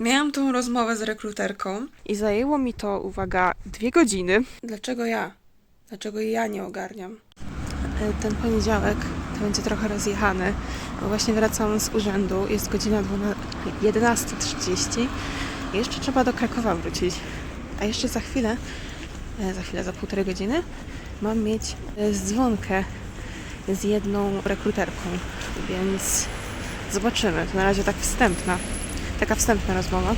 Miałam tą rozmowę z rekruterką. I zajęło mi to, uwaga, dwie godziny. Dlaczego ja? Dlaczego ja nie ogarniam? E, Ten poniedziałek to będzie trochę rozjechany, bo właśnie wracam z urzędu, jest godzina 12 11.30 i jeszcze trzeba do Krakowa wrócić. A jeszcze za chwilę, e, za chwilę, za półtorej godziny mam mieć e, dzwonkę z jedną rekruterką, więc zobaczymy. To na razie tak wstępna, taka wstępna rozmowa.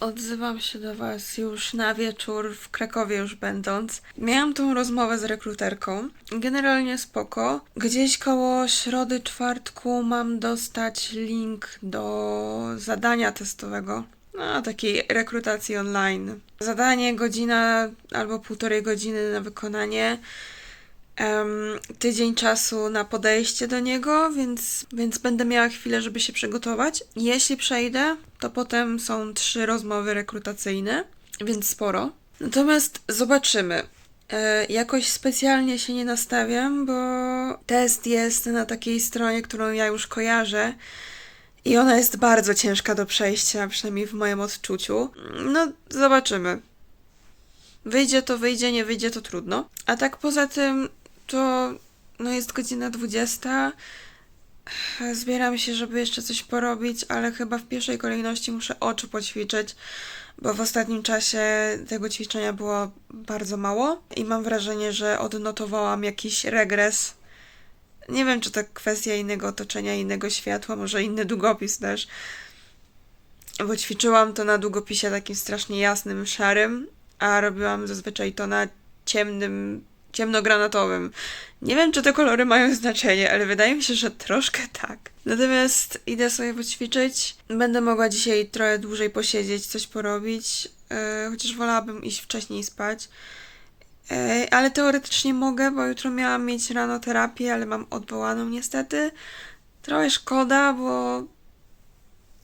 Odzywam się do Was już na wieczór, w Krakowie już będąc. Miałam tą rozmowę z rekruterką. Generalnie spoko. Gdzieś koło środy, czwartku mam dostać link do zadania testowego. No, takiej rekrutacji online. Zadanie godzina albo półtorej godziny na wykonanie. Em, tydzień czasu na podejście do niego, więc, więc będę miała chwilę, żeby się przygotować. Jeśli przejdę, to potem są trzy rozmowy rekrutacyjne, więc sporo. Natomiast zobaczymy. E, jakoś specjalnie się nie nastawiam, bo test jest na takiej stronie, którą ja już kojarzę. I ona jest bardzo ciężka do przejścia, przynajmniej w moim odczuciu. No, zobaczymy. Wyjdzie to wyjdzie, nie wyjdzie to trudno. A tak poza tym to no jest godzina 20. Zbieram się, żeby jeszcze coś porobić, ale chyba w pierwszej kolejności muszę oczy poćwiczyć, bo w ostatnim czasie tego ćwiczenia było bardzo mało i mam wrażenie, że odnotowałam jakiś regres. Nie wiem, czy to kwestia innego otoczenia, innego światła, może inny długopis też. Bo ćwiczyłam to na długopisie takim strasznie jasnym, szarym, a robiłam zazwyczaj to na ciemnym, ciemnogranatowym. Nie wiem, czy te kolory mają znaczenie, ale wydaje mi się, że troszkę tak. Natomiast idę sobie poćwiczyć. Będę mogła dzisiaj trochę dłużej posiedzieć, coś porobić, e, chociaż wolałabym iść wcześniej spać. E, ale teoretycznie mogę, bo jutro miałam mieć rano terapię, ale mam odwołaną niestety. Trochę szkoda, bo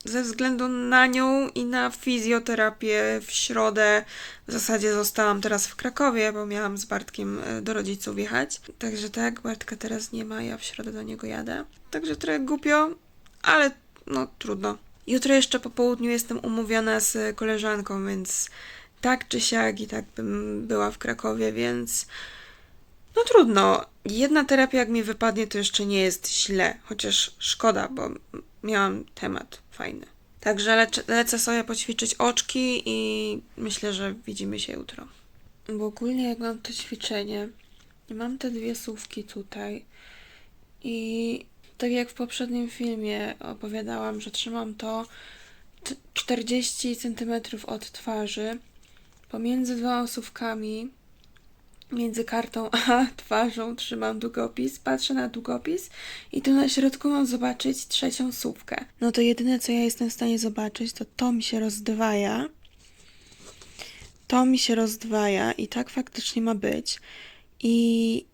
ze względu na nią i na fizjoterapię w środę w zasadzie zostałam teraz w Krakowie, bo miałam z Bartkiem e, do rodziców jechać. Także tak, Bartka teraz nie ma, ja w środę do niego jadę. Także trochę głupio, ale no trudno. Jutro jeszcze po południu jestem umówiona z koleżanką, więc tak czy siak i tak bym była w Krakowie, więc no trudno. Jedna terapia jak mi wypadnie, to jeszcze nie jest źle, chociaż szkoda, bo miałam temat fajny. Także lece, lecę sobie poćwiczyć oczki i myślę, że widzimy się jutro. Bo ogólnie jak mam to ćwiczenie mam te dwie słówki tutaj i tak jak w poprzednim filmie opowiadałam, że trzymam to t- 40 cm od twarzy pomiędzy dwoma słówkami między kartą a twarzą trzymam długopis, patrzę na długopis i tu na środku mam zobaczyć trzecią słówkę. No to jedyne, co ja jestem w stanie zobaczyć, to to mi się rozdwaja. To mi się rozdwaja i tak faktycznie ma być. I,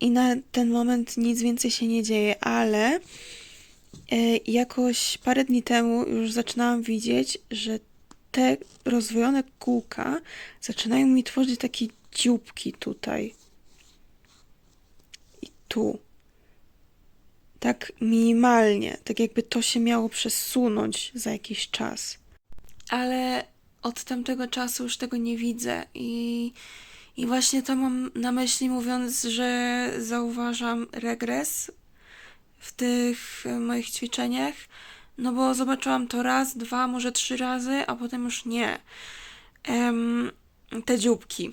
i na ten moment nic więcej się nie dzieje, ale e, jakoś parę dni temu już zaczynałam widzieć, że te rozwojone kółka zaczynają mi tworzyć takie dzióbki tutaj. I tu. Tak minimalnie, tak jakby to się miało przesunąć za jakiś czas. Ale od tamtego czasu już tego nie widzę i, i właśnie to mam na myśli mówiąc, że zauważam regres w tych e, moich ćwiczeniach, no bo zobaczyłam to raz, dwa, może trzy razy, a potem już nie. Em, te dzióbki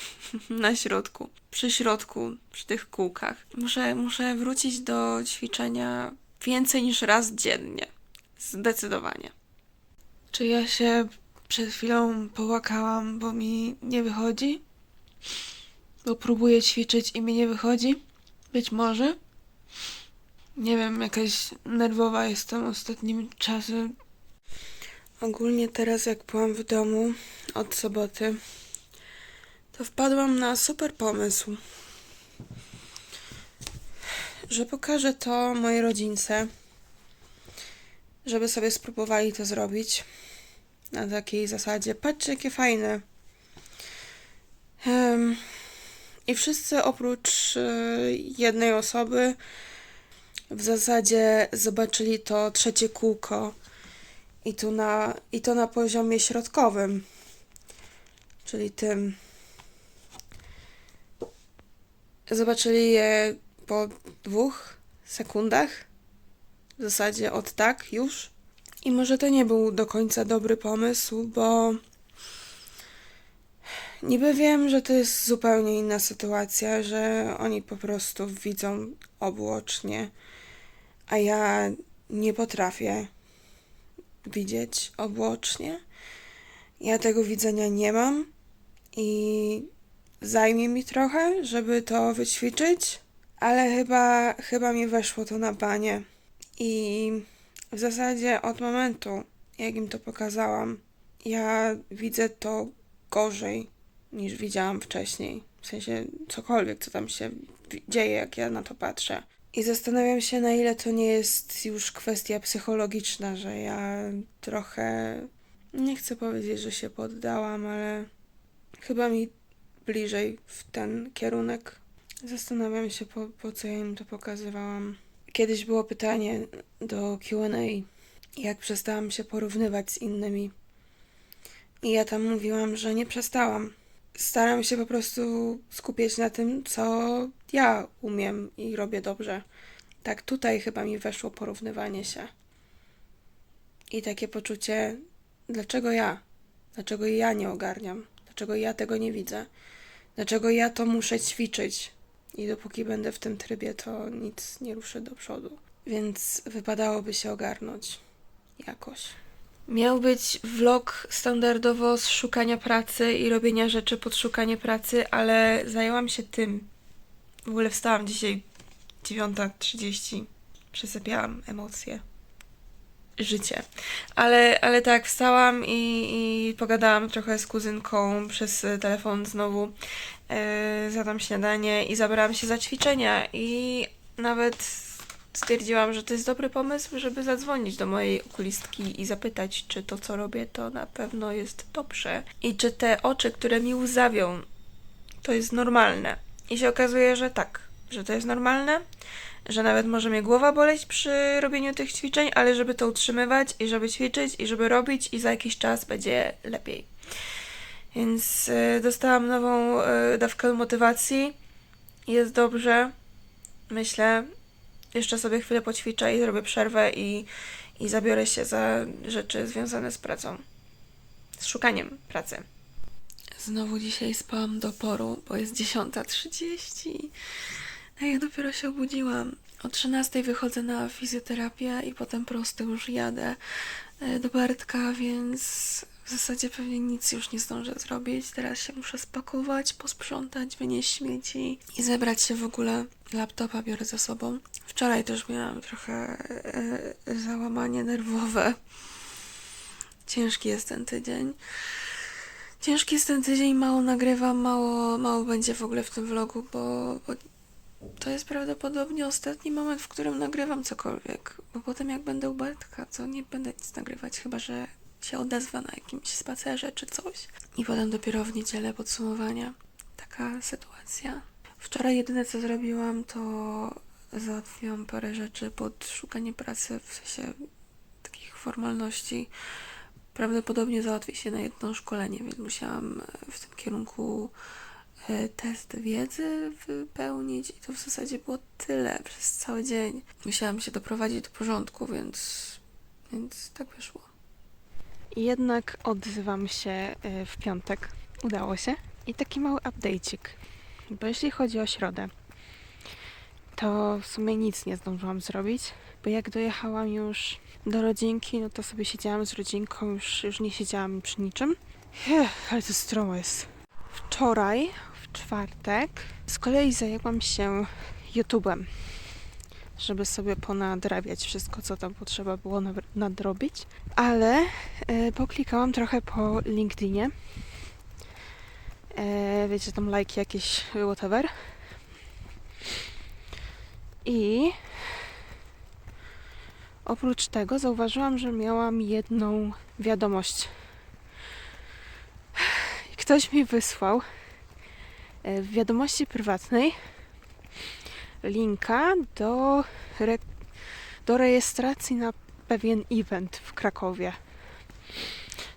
na środku, przy środku, przy tych kółkach. Muszę, muszę wrócić do ćwiczenia więcej niż raz dziennie. Zdecydowanie. Czy ja się przed chwilą połakałam, bo mi nie wychodzi? Bo próbuję ćwiczyć i mi nie wychodzi? Być może. Nie wiem, jakaś nerwowa jestem ostatnim czasem. Ogólnie teraz, jak byłam w domu od soboty, to wpadłam na super pomysł, że pokażę to mojej rodzince, żeby sobie spróbowali to zrobić na takiej zasadzie. Patrzcie, jakie fajne. Em, I wszyscy oprócz e, jednej osoby w zasadzie zobaczyli to trzecie kółko I, tu na, I to na poziomie środkowym, czyli tym. Zobaczyli je po dwóch sekundach. W zasadzie od tak już. I może to nie był do końca dobry pomysł, bo niby wiem, że to jest zupełnie inna sytuacja, że oni po prostu widzą obłocznie, a ja nie potrafię widzieć obłocznie. Ja tego widzenia nie mam i zajmie mi trochę, żeby to wyćwiczyć, ale chyba, chyba mi weszło to na banie. I w zasadzie od momentu, jak im to pokazałam, ja widzę to gorzej niż widziałam wcześniej. W sensie cokolwiek, co tam się dzieje, jak ja na to patrzę. I zastanawiam się, na ile to nie jest już kwestia psychologiczna, że ja trochę. Nie chcę powiedzieć, że się poddałam, ale chyba mi bliżej w ten kierunek. Zastanawiam się, po, po co ja im to pokazywałam. Kiedyś było pytanie do QA, jak przestałam się porównywać z innymi. I ja tam mówiłam, że nie przestałam. Staram się po prostu skupiać na tym, co ja umiem i robię dobrze. Tak, tutaj chyba mi weszło porównywanie się. I takie poczucie, dlaczego ja? Dlaczego ja nie ogarniam? Dlaczego ja tego nie widzę? Dlaczego ja to muszę ćwiczyć? I dopóki będę w tym trybie, to nic nie ruszę do przodu. Więc wypadałoby się ogarnąć jakoś. Miał być vlog standardowo z szukania pracy i robienia rzeczy pod szukanie pracy, ale zajęłam się tym. W ogóle wstałam dzisiaj 9.30. Przesypiałam emocje. Życie. Ale, ale tak, wstałam i, i pogadałam trochę z kuzynką przez e, telefon znowu. E, zjadłam śniadanie i zabrałam się za ćwiczenia i nawet stwierdziłam, że to jest dobry pomysł, żeby zadzwonić do mojej okulistki i zapytać, czy to, co robię, to na pewno jest dobrze. I czy te oczy, które mi łzawią, to jest normalne. I się okazuje, że tak, że to jest normalne, że nawet może mnie głowa boleć przy robieniu tych ćwiczeń, ale żeby to utrzymywać i żeby ćwiczyć i żeby robić i za jakiś czas będzie lepiej. Więc y, dostałam nową y, dawkę motywacji. Jest dobrze. Myślę, jeszcze sobie chwilę poćwiczę i zrobię przerwę i, i zabiorę się za rzeczy związane z pracą. Z szukaniem pracy. Znowu dzisiaj spałam do poru, bo jest 10.30. A ja dopiero się obudziłam. O 13.00 wychodzę na fizjoterapię i potem prosto już jadę e, do Bartka, więc w zasadzie pewnie nic już nie zdążę zrobić. Teraz się muszę spakować, posprzątać, wynieść śmieci i zebrać się w ogóle. Laptopa biorę ze sobą. Wczoraj też miałam trochę e, załamanie nerwowe. Ciężki jest ten tydzień. Ciężki jest ten tydzień, mało nagrywam, mało, mało będzie w ogóle w tym vlogu, bo, bo to jest prawdopodobnie ostatni moment, w którym nagrywam cokolwiek. Bo potem jak będę u Bartka, to nie będę nic nagrywać, chyba że się odezwa na jakimś spacerze czy coś. I potem dopiero w niedzielę podsumowania. Taka sytuacja. Wczoraj jedyne co zrobiłam, to załatwiłam parę rzeczy pod szukanie pracy, w sensie takich formalności. Prawdopodobnie załatwi się na jedno szkolenie, więc musiałam w tym kierunku test wiedzy wypełnić i to w zasadzie było tyle przez cały dzień. Musiałam się doprowadzić do porządku, więc, więc tak wyszło. Jednak odzywam się y, w piątek. Udało się. I taki mały update'cik. Bo jeśli chodzi o środę, to w sumie nic nie zdążyłam zrobić, bo jak dojechałam już do rodzinki, no to sobie siedziałam z rodzinką, już, już nie siedziałam przy niczym. Ech, ale to stromo jest. Wczoraj, czwartek, z kolei zajęłam się YouTube'em, żeby sobie ponadrabiać wszystko, co tam potrzeba było nadrobić. Ale e, poklikałam trochę po LinkedInie. E, wiecie, tam lajki jakieś, whatever. I oprócz tego zauważyłam, że miałam jedną wiadomość. Ktoś mi wysłał w wiadomości prywatnej linka do, re- do rejestracji na pewien event w Krakowie.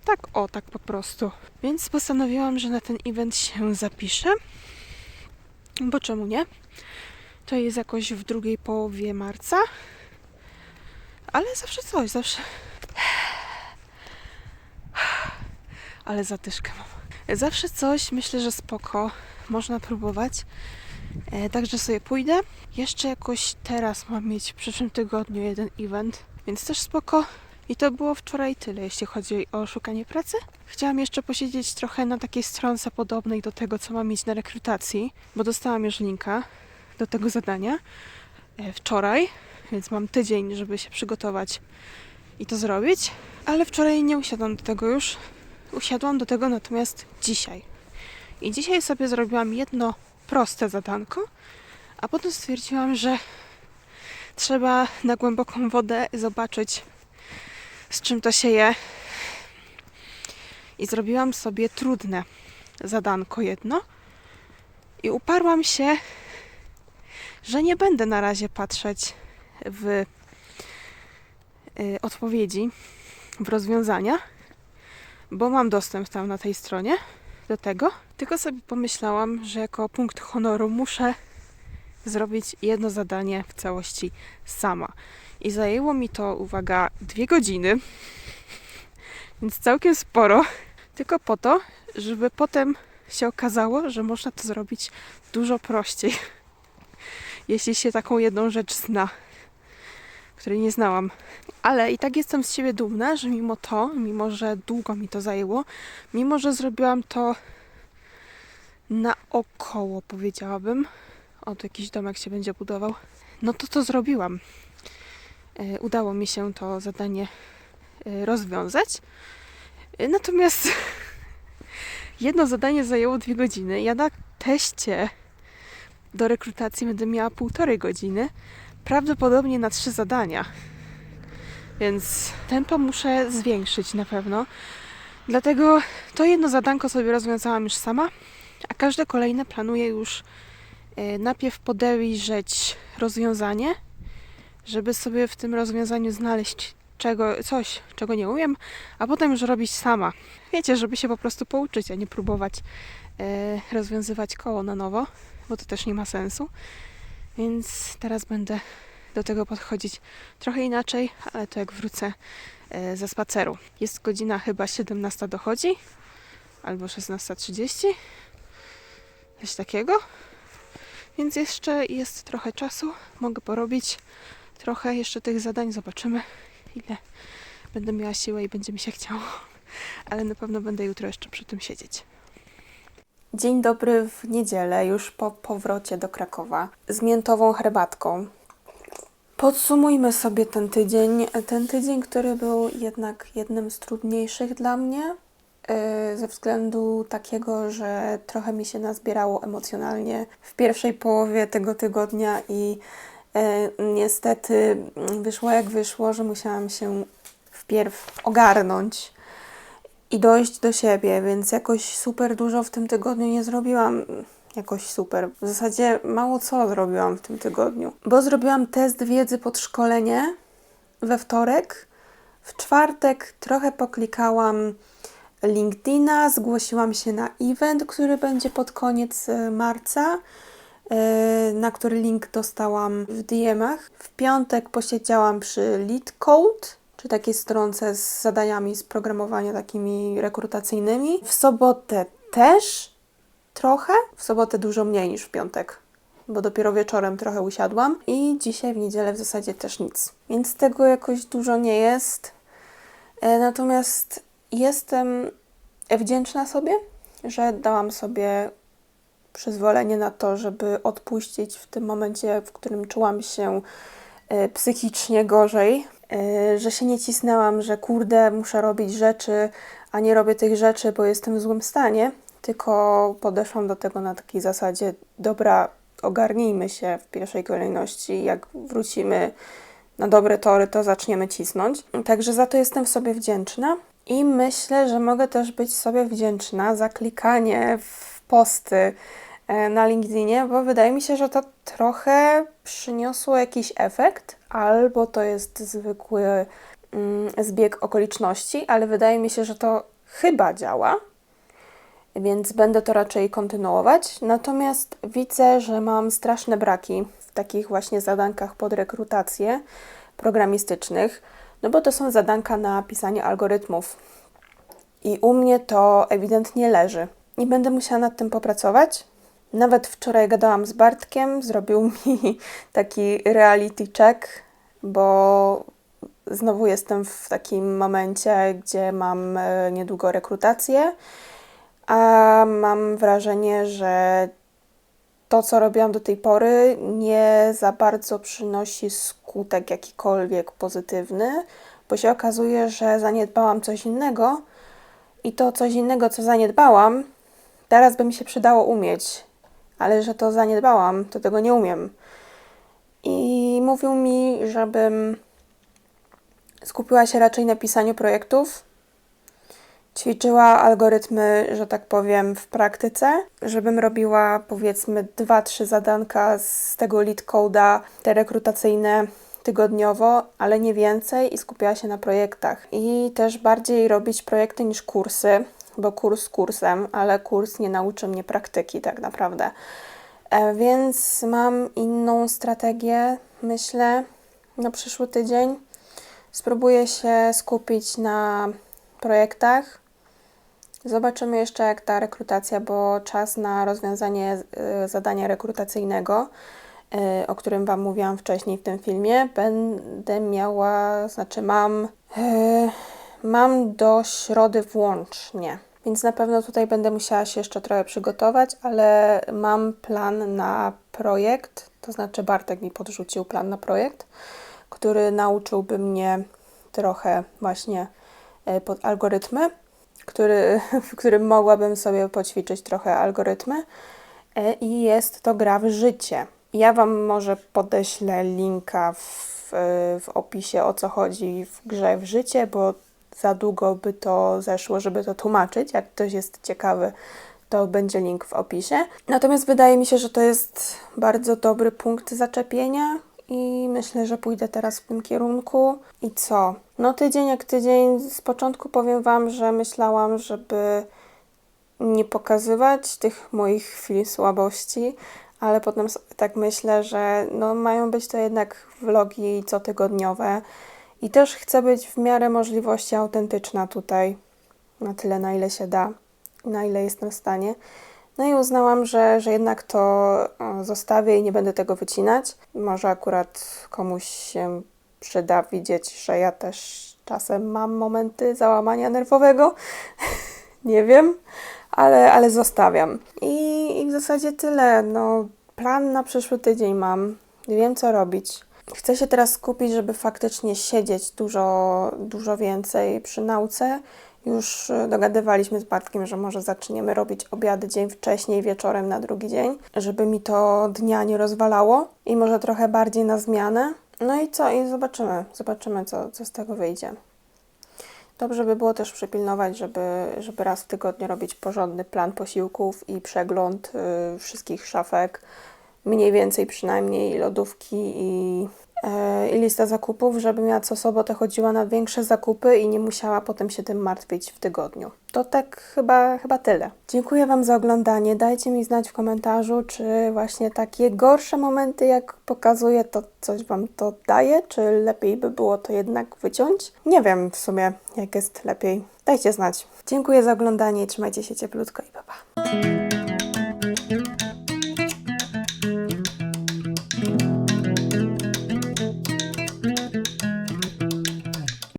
Tak, o, tak po prostu. Więc postanowiłam, że na ten event się zapiszę. Bo czemu nie? To jest jakoś w drugiej połowie marca. Ale zawsze coś, zawsze. Ale zatyszkę mam. Zawsze coś, myślę, że spoko. Można próbować. E, także sobie pójdę. Jeszcze jakoś teraz mam mieć w przyszłym tygodniu jeden event, więc też spoko. I to było wczoraj tyle, jeśli chodzi o szukanie pracy. Chciałam jeszcze posiedzieć trochę na takiej stronce podobnej do tego, co mam mieć na rekrutacji, bo dostałam już linka do tego zadania e, wczoraj, więc mam tydzień, żeby się przygotować i to zrobić. Ale wczoraj nie usiadłam do tego już. Usiadłam do tego natomiast dzisiaj. I dzisiaj sobie zrobiłam jedno proste zadanko, a potem stwierdziłam, że trzeba na głęboką wodę zobaczyć, z czym to się je. I zrobiłam sobie trudne zadanko jedno. I uparłam się, że nie będę na razie patrzeć w y, odpowiedzi, w rozwiązania, bo mam dostęp tam na tej stronie do tego. Tylko sobie pomyślałam, że jako punkt honoru muszę zrobić jedno zadanie w całości sama. I zajęło mi to, uwaga, dwie godziny, więc całkiem sporo, tylko po to, żeby potem się okazało, że można to zrobić dużo prościej, jeśli się taką jedną rzecz zna, której nie znałam. Ale i tak jestem z siebie dumna, że mimo to, mimo że długo mi to zajęło, mimo że zrobiłam to naokoło, powiedziałabym, o, tu jakiś domek się będzie budował, no to to zrobiłam. E, Udało mi się to zadanie e, rozwiązać. E, Natomiast jedno zadanie zajęło dwie godziny. Ja na teście do rekrutacji będę miała półtorej godziny, prawdopodobnie na trzy zadania. Więc tempo muszę zwiększyć na pewno. Dlatego to jedno zadanko sobie rozwiązałam już sama, a każde kolejne planuję już e, najpierw podejrzeć rozwiązanie, żeby sobie w tym rozwiązaniu znaleźć czego, coś, czego nie umiem, a potem już robić sama. Wiecie, żeby się po prostu pouczyć, a nie próbować e, rozwiązywać koło na nowo, bo to też nie ma sensu. Więc teraz będę do tego podchodzić trochę inaczej, ale to jak wrócę e, ze spaceru. Jest godzina chyba 17 dochodzi, albo 16.30, coś takiego. Więc jeszcze jest trochę czasu, mogę porobić trochę jeszcze tych zadań, zobaczymy ile będę miała siłę i będzie mi się chciało. Ale na pewno będę jutro jeszcze przy tym siedzieć. Dzień dobry w niedzielę, już po powrocie do Krakowa, z miętową herbatką. Podsumujmy sobie ten tydzień. Ten tydzień, który był jednak jednym z trudniejszych dla mnie, ze względu takiego, że trochę mi się nazbierało emocjonalnie w pierwszej połowie tego tygodnia i yy, niestety wyszło jak wyszło, że musiałam się wpierw ogarnąć i dojść do siebie, więc jakoś super dużo w tym tygodniu nie zrobiłam. Jakoś super. W zasadzie mało co zrobiłam w tym tygodniu, bo zrobiłam test wiedzy pod szkolenie we wtorek. W czwartek trochę poklikałam LinkedIna, zgłosiłam się na event, który będzie pod koniec e, marca, e, na który link dostałam w DM-ach. W piątek posiedziałam przy LeadCode, czy takiej stronce z zadaniami z programowania takimi rekrutacyjnymi. W sobotę też trochę, w sobotę dużo mniej niż w piątek, bo dopiero wieczorem trochę usiadłam i dzisiaj w niedzielę w zasadzie też nic. Więc tego jakoś dużo nie jest. E, Natomiast jestem wdzięczna sobie, że dałam sobie przyzwolenie na to, żeby odpuścić w tym momencie, w którym czułam się e, psychicznie gorzej, e, że się nie cisnęłam, że kurde, muszę robić rzeczy, a nie robię tych rzeczy, bo jestem w złym stanie, tylko podeszłam do tego na takiej zasadzie, dobra, ogarnijmy się w pierwszej kolejności, jak wrócimy na dobre tory, to zaczniemy cisnąć. Także za to jestem sobie wdzięczna. I myślę, że mogę też być sobie wdzięczna za klikanie w posty e, na LinkedInie, bo wydaje mi się, że to trochę przyniosło jakiś efekt, albo to jest zwykły mm, zbieg okoliczności, ale wydaje mi się, że to chyba działa, więc będę to raczej kontynuować. Natomiast widzę, że mam straszne braki w takich właśnie zadankach pod rekrutację programistycznych, no bo to są zadanka na pisanie algorytmów. I u mnie to ewidentnie leży. I będę musiała nad tym popracować. Nawet wczoraj gadałam z Bartkiem, zrobił mi taki reality check, bo znowu jestem w takim momencie, gdzie mam e, niedługo rekrutację, a mam wrażenie, że to, co robiłam do tej pory, nie za bardzo przynosi skutek jakikolwiek pozytywny, bo się okazuje, że zaniedbałam coś innego i to coś innego, co zaniedbałam, teraz by mi się przydało umieć, ale że to zaniedbałam, to tego nie umiem. I mówił mi, żebym skupiła się raczej na pisaniu projektów, ćwiczyła algorytmy, że tak powiem, w praktyce, żebym robiła powiedzmy dwa, trzy zadanka z tego lead code'a, te rekrutacyjne tygodniowo, ale nie więcej i skupiała się na projektach. I też bardziej robić projekty niż kursy, bo kurs kursem, ale kurs nie nauczy mnie praktyki tak naprawdę. E, Więc mam inną strategię, myślę, na przyszły tydzień. Spróbuję się skupić na projektach. Zobaczymy jeszcze, jak ta rekrutacja, bo czas na rozwiązanie y, zadania rekrutacyjnego, y, o którym Wam mówiłam wcześniej w tym filmie, będę miała, znaczy mam, y, mam do środy włącznie. Więc na pewno tutaj będę musiała się jeszcze trochę przygotować, ale mam plan na projekt, to znaczy Bartek mi podrzucił plan na projekt, który nauczyłby mnie trochę właśnie e, pod algorytmy, który, w którym mogłabym sobie poćwiczyć trochę algorytmy. E, I jest to gra w życie. Ja Wam może podeślę linka w, e, w opisie o co chodzi w grze w życie, bo za długo by to zeszło, żeby to tłumaczyć. Jak ktoś jest ciekawy, to będzie link w opisie. Natomiast wydaje mi się, że to jest bardzo dobry punkt zaczepienia i myślę, że pójdę teraz w tym kierunku. I co? No tydzień jak tydzień, z początku powiem Wam, że myślałam, żeby nie pokazywać tych moich chwil słabości, ale potem tak myślę, że no mają być to jednak vlogi cotygodniowe i też chcę być w miarę możliwości autentyczna tutaj, na tyle na ile się da, na ile jestem w stanie. No i uznałam, że, że jednak to zostawię i nie będę tego wycinać. Może akurat komuś się przyda widzieć, że ja też czasem mam momenty załamania nerwowego. nie wiem, ale, ale zostawiam. I, I w zasadzie tyle. No, plan na przyszły tydzień mam. Wiem, co robić. Chcę się teraz skupić, żeby faktycznie siedzieć dużo, dużo więcej przy nauce. Już e, dogadywaliśmy z Bartkiem, że może zaczniemy robić obiady dzień wcześniej, wieczorem na drugi dzień, żeby mi to dnia nie rozwalało i może trochę bardziej na zmianę. No i co? I zobaczymy, zobaczymy, co, co z tego wyjdzie. Dobrze by było też przypilnować, żeby, żeby raz w tygodniu robić porządny plan posiłków i przegląd y, wszystkich szafek, mniej więcej przynajmniej lodówki i, i lista zakupów, żeby miała co sobotę chodziła na większe zakupy i nie musiała potem się tym martwić w tygodniu. To tak chyba, chyba tyle. Dziękuję Wam za oglądanie. Dajcie mi znać w komentarzu, czy właśnie takie gorsze momenty, jak pokazuję, to coś Wam to daje, czy lepiej by było to jednak wyciąć. Nie wiem w sumie, jak jest lepiej. Dajcie znać. Dziękuję za oglądanie trzymajcie się cieplutko i pa pa.